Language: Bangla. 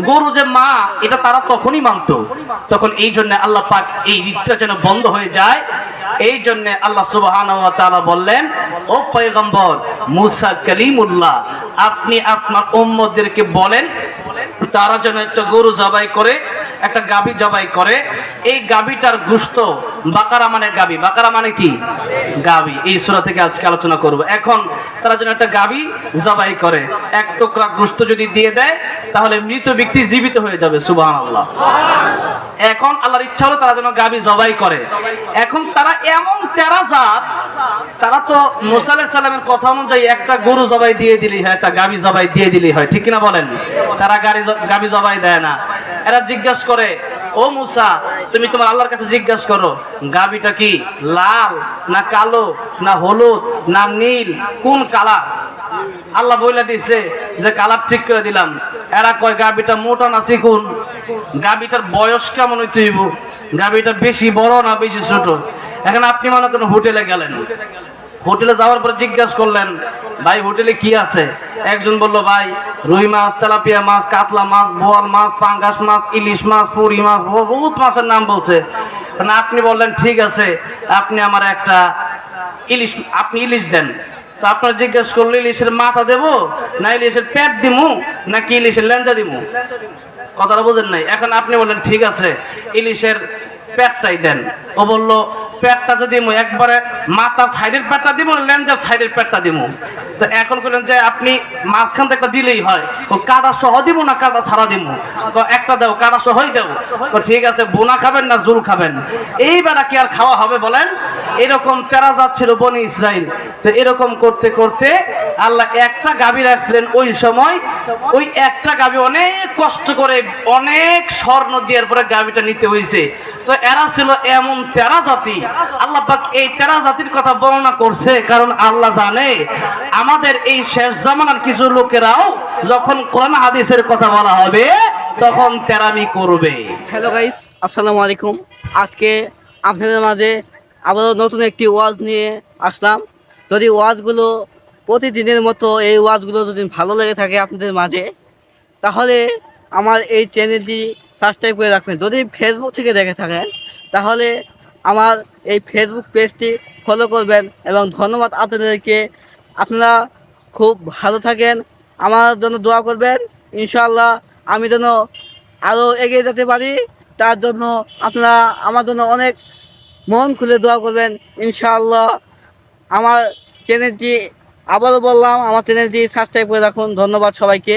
গরু যে মা, এটা তারা তখনই মানতো। তখন এই জন্য আল্লাহ পাক এই রীতিটা যেন বন্ধ হয়ে যায়। এই জন্য আল্লাহ সুবহানাহু ওয়া বললেন, ও পয়গম্বর, মুসা কালিমুল্লাহ, আপনি আপনার উম্মতদেরকে বলেন, তারা যেন একটা গরু জবাই করে, একটা গাভী জবাই করে। এই গাভীটার গুস্ত বাকারা মানে গাভী। বাকারা মানে কি? গাভী। এই সূরা থেকে আজকে আলোচনা করব। এখন তারা যেন একটা গাভী জবাই করে। এক টুকরা গুস্ত যদি দিয়ে দেয় তাহলে মৃত ব্যক্তি জীবিত হয়ে যাবে, সুবহানাল্লাহ। এখন আল্লাহর ইচ্ছা হলো তারা যেন গাবি জবাই করে। এখন তারা এমন তেরা জাত, তারা তো মুসা সালামের কথা অনুযায়ী একটা গরু জবাই দিয়ে দিলেই হয়, একটা গাবি জবাই দিয়ে দিলেই হয়। ঠিক কিনা বলেন? তারা গাড়ি গাবি জবাই দেয় না। এরা জিজ্ঞাসা করে, ও মুসা, তুমি তোমার আল্লাহর কাছে জিজ্ঞাসা করো, গাবিটা কি লাল না কালো না হলুদ না নীল? কোন কালার আল্লাহ বইলা দিছে যে কালার ঠিক করে দিলাম। এরা কয় গাবিটা মোটা না চিকুন গাবিটার বয়স কেমন হইতে হইব? গাবিটা বেশি বড় না বেশি ছোট? এখন আপনি মনে করেন হোটেলে গেলেন। হোটেলে যাওয়ার পরে জিজ্ঞাসা করলেন, ভাই, হোটেলে কি আছে? একজন বলল, ভাই, রুই মাছ, তেলাপিয়া মাছ, কাতলা মাছ, বোয়াল মাছ, পাঙ্গাস মাছ, ইলিশ মাছ পুরি মাছ, বহুত মাছের নাম বলছে। এখন আপনি বললেন, ঠিক আছে, আপনি আমার একটা ইলিশ, আপনি ইলিশ দেন। তো আপনার জিজ্ঞেস করলে ইলিশের মাথা দেবো, না ইলিশের পেট দিমু, নাকি ইলিশের লেঞ্জা দিমু? কথাটা বোঝেন নাই। এখন আপনি বললেন ঠিক আছে, ইলিশের পেটটাই দেন। ও বলল পেটটা যদি একবারে মাথার সাইডের পেটটা দিব লেঞ্জার সাইডের পেটটা দিব তো এখন বললেন যে আপনি মাঝখান থেকে দিলেই হয়। ও কাটা সহ দিব না কাটা ছাড়া দিব একটা দাও, কাটা সহই দেব তো ঠিক আছে, বোনা খাবেন না জুল খাবেন? এই বেলা কি আর খাওয়া হবে বলেন? এরকম তেরা যাচ্ছিল বনি ইসরাইল। তো এরকম করতে করতে আল্লাহ একটা গাভী রাখছিলেন ওই সময়। ওই একটা গাভী অনেক কষ্ট করে, অনেক স্বর্ণ দেওয়ার পরে গাভীটা নিতে হয়েছে তো এরা ছিল এমন তেরা জাতি। আল্লাহ পাক এই তেরা জাতির কথা বর্ণনা করছে, কারণ আল্লাহ জানে আমাদের এই শেষ জামানার কিছু লোকেরাও যখন কোরআন হাদিসের কথা বলা হবে, তখন তেরামি করবে। হ্যালো গাইস, আসসালামু আলাইকুম। আজকে আপনাদের মাঝে আবারও নতুন একটি ওয়াজ নিয়ে আসলাম। যদি ওয়াজগুলো প্রতিদিনের মতো এই ওয়াজগুলো যদি ভালো লেগে থাকে আপনাদের মাঝে, তাহলে আমার এই চ্যানেলটি সাবস্ক্রাইব করে রাখবেন। যদি ফেসবুক থেকে দেখে থাকেন, তাহলে আমার এই ফেসবুক পেজটি ফলো করবেন এবং ধন্যবাদ আপনাদেরকে। আপনারা খুব ভালো থাকেন, আমার জন্য দোয়া করবেন। ইনশাআল্লাহ আমি যেন আরও এগিয়ে যেতে পারি, তার জন্য আপনারা আমার জন্য অনেক মন খুলে দোয়া করবেন। ইনশাআল্লাহ আমার চ্যানেলটি আবারও বললাম, আমার চ্যানেলটি সাবস্ক্রাইব করে রাখুন। ধন্যবাদ সবাইকে।